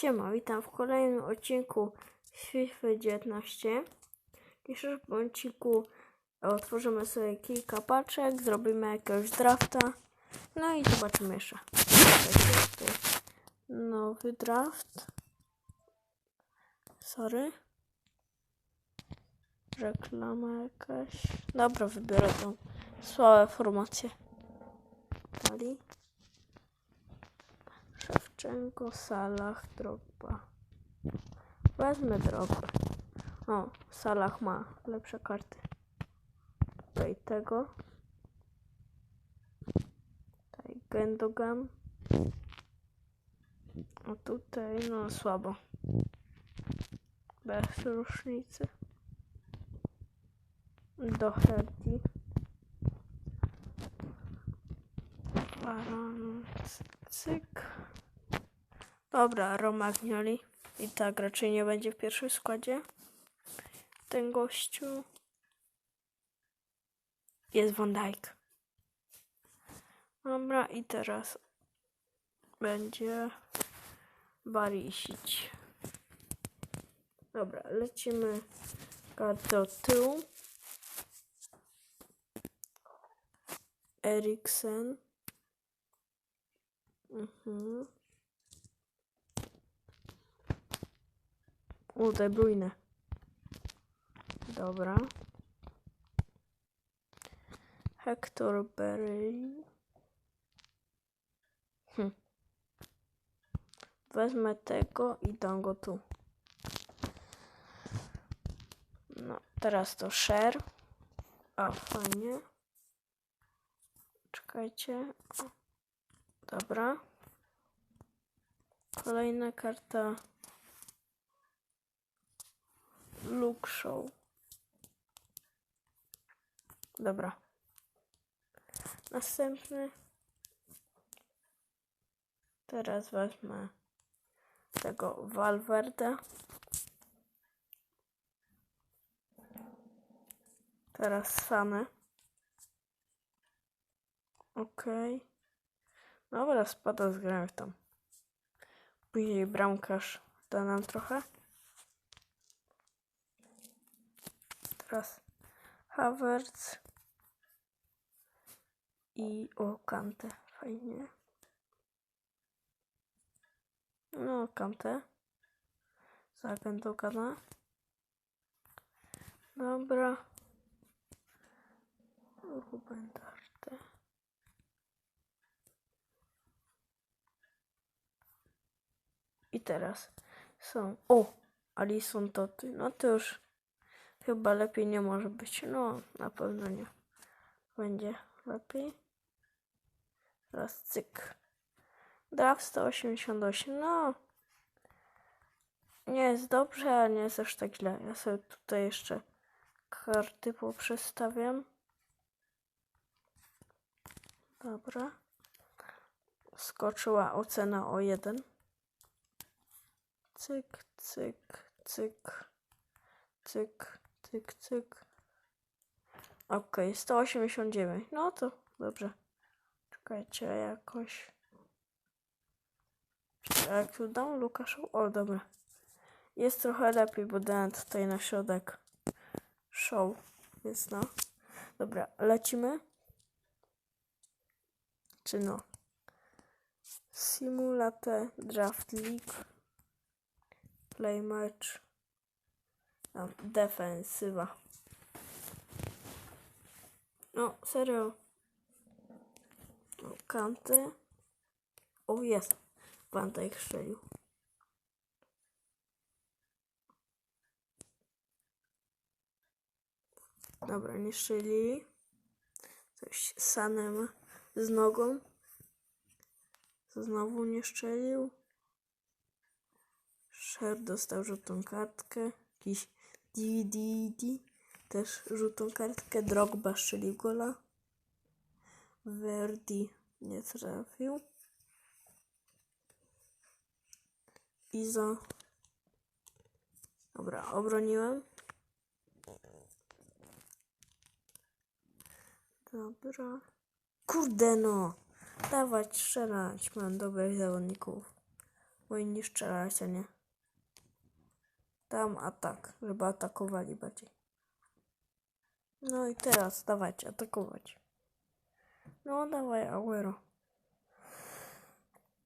Siema, witam w kolejnym odcinku FIFA 19. W dzisiejszym odcinku otworzymy sobie kilka paczek, zrobimy jakiegoś drafta, no i zobaczymy jeszcze. Nowy draft. Sorry. Reklama jakaś. Dobra, wybiorę tą słabe formacje. Dali. Szewczenko, Salah, Drogba. Wezmę Drogbę. O, Salah ma lepsze karty. Tutaj tego. Tutaj Gendogan. A tutaj, no słabo. Bez różnicy. Do Herdi. Baron, cyk. Dobra, Romagnoli. I tak raczej nie będzie w pierwszym składzie. Ten gościu. Jest Van Dijk. Dobra, i teraz będzie Barisić. Dobra, lecimy do tyłu. Eriksen. Mhm. O, De Bruyne. Dobra. Hector Berry. Hm. Wezmę tego i dam go tu. No, teraz to share. A, fajnie. Czekajcie. Dobra. Kolejna karta. Look Show. Dobra. Następny. Teraz wezmę tego Valverde. Teraz Sane. Okej. Okay. Dobra, spada z gramy tam. Później bramkarz da nam trochę. Teraz Havertz i o Kante. Fajnie. No, Kante. Za Gana. Dobra. Ruben Darte. I teraz są. O! Alison Toty. No to już chyba lepiej nie może być. No, na pewno nie. Będzie lepiej. Teraz cyk. Draft 188. No. Nie jest dobrze, ale nie jest aż tak źle. Ja sobie tutaj jeszcze karty poprzestawiam. Dobra. Skoczyła ocena o jeden. Cyk, cyk, cyk, cyk, cyk, cyk. Ok, 189. No to dobrze. Czekajcie, jakoś. Jak tu dam Lukaszu? O, dobra. Jest trochę lepiej, bo dałem tutaj na środek show. Jest no. Dobra, lecimy. Czy no? Simulate Draft League. Play match. Defensywa. No, serio. O, kanty. O, jest. Pan tak strzelił. Dobra, nie strzelili. Coś Sanem z nogą. Znowu nie strzelił. Sher dostał żółtą kartkę. Jakiś DVD też żółtą kartkę. Drogba strzelił gola. Verdi nie trafił. Izo. Dobra, obroniłem. Dobra. Kurde no. Dawać, strzelać. Mam dobrych zawodników. powinni strzelać, a nie tam atak, żeby atakowali bardziej. No i teraz dawajcie, atakować. No dawaj, Aguero.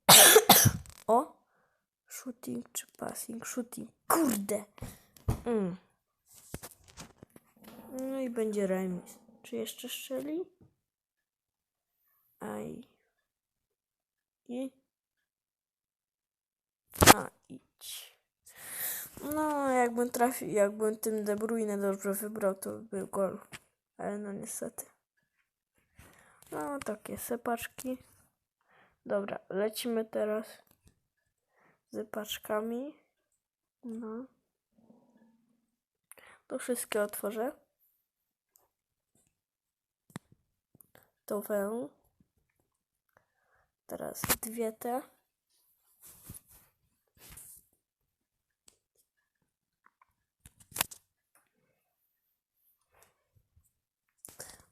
o! Shooting czy passing? Shooting. Kurde! Mm. No i będzie remis. Czy jeszcze strzeli? Aj. I? A, idź. No, jakbym trafił, jakbym tym De Bruyne dobrze wybrał, to by był gol. Ale no niestety. No, takie sepaczki. Dobra, lecimy teraz z paczkami. No. To wszystkie otworzę. To wę. Teraz dwie te.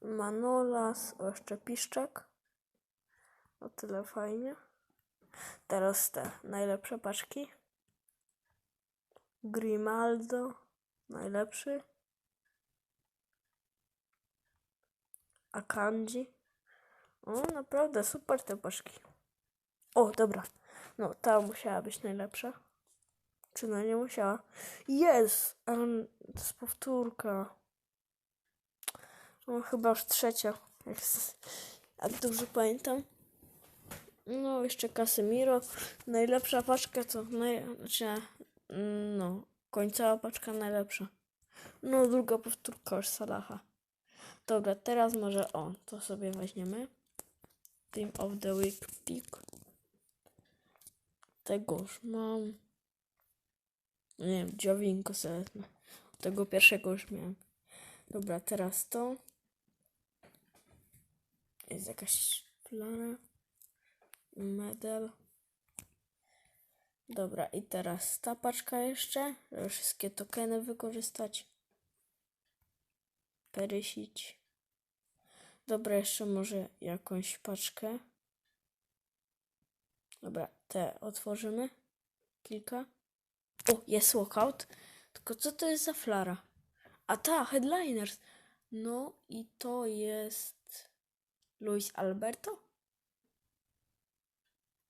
Manolas, o jeszcze piszczek. O tyle fajnie. Teraz te najlepsze paczki. Grimaldo, najlepszy. Akanji. O, naprawdę super te paczki. O, dobra. No, ta musiała być najlepsza. Czy no nie musiała? Jest! Um, to jest powtórka. No, chyba już trzecia. Jak, dobrze pamiętam. No, jeszcze Casemiro. Najlepsza paczka to. Naj, znaczy, mm, no, końcowa paczka najlepsza. No, druga powtórka już Salaha. Dobra, teraz może o, to sobie weźmiemy. Team of the Week pick. Tego już mam. Nie wiem, dziowinko sobie. Tego pierwszego już miałem. Dobra, teraz to. Jest jakaś flara. Medal. Dobra, i teraz ta paczka jeszcze, żeby wszystkie tokeny wykorzystać. Perysić. Dobra, jeszcze może jakąś paczkę. Dobra, te otworzymy. Kilka. O, jest walkout. Tylko co to jest za flara? A ta, headliners. No i to jest Luis Alberto.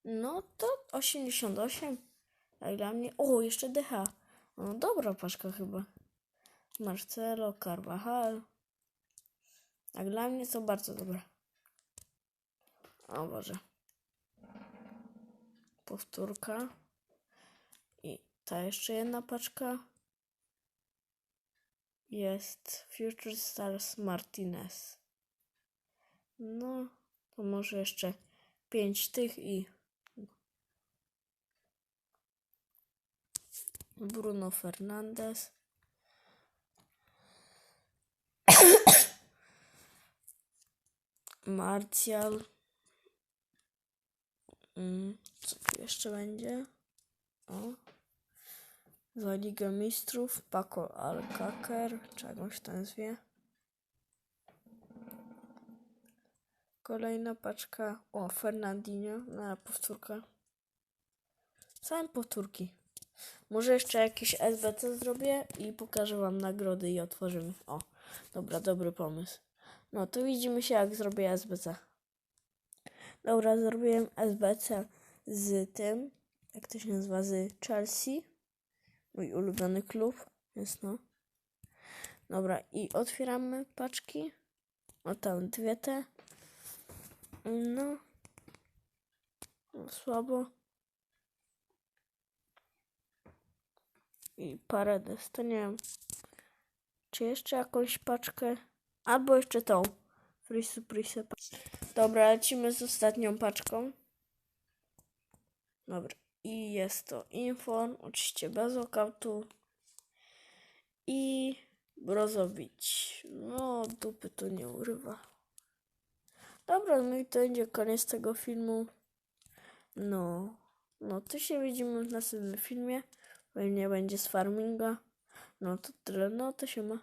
No to 88. Jak dla mnie. O, jeszcze DH. No dobra paczka chyba. Marcelo, Carvajal. Jak dla mnie to bardzo dobre. O Boże. Powtórka. I ta jeszcze jedna paczka. Jest Future Stars Martinez. No, to może jeszcze pięć tych i Bruno Fernandez. Martial. Mm, co tu jeszcze będzie? O. Za Ligę Mistrzów. Paco Alcacer. Czegoś tam zwie. Kolejna paczka. O, Fernandinho. Na powtórkę. Same powtórki. Może jeszcze jakieś SBC zrobię i pokażę wam nagrody i otworzymy. O, dobra, dobry pomysł. No to widzimy się jak zrobię SBC. Dobra, zrobiłem SBC z tym, jak to się nazywa, z Chelsea. Mój ulubiony klub. Jest no. Dobra, i otwieramy paczki. O tam dwie te. No. słabo. I Paredes, to nie wiem. Czy jeszcze jakąś paczkę? Albo jeszcze tą. Free Surprise. Dobra, lecimy z ostatnią paczką. Dobra. I jest to Inform, oczywiście bez okautu. I Brozowicz. No, dupy to nie urywa. Dobra, no i to będzie koniec tego filmu. No, no to się widzimy w następnym filmie. Pewnie będzie z farminga. No to tyle, no to się ma.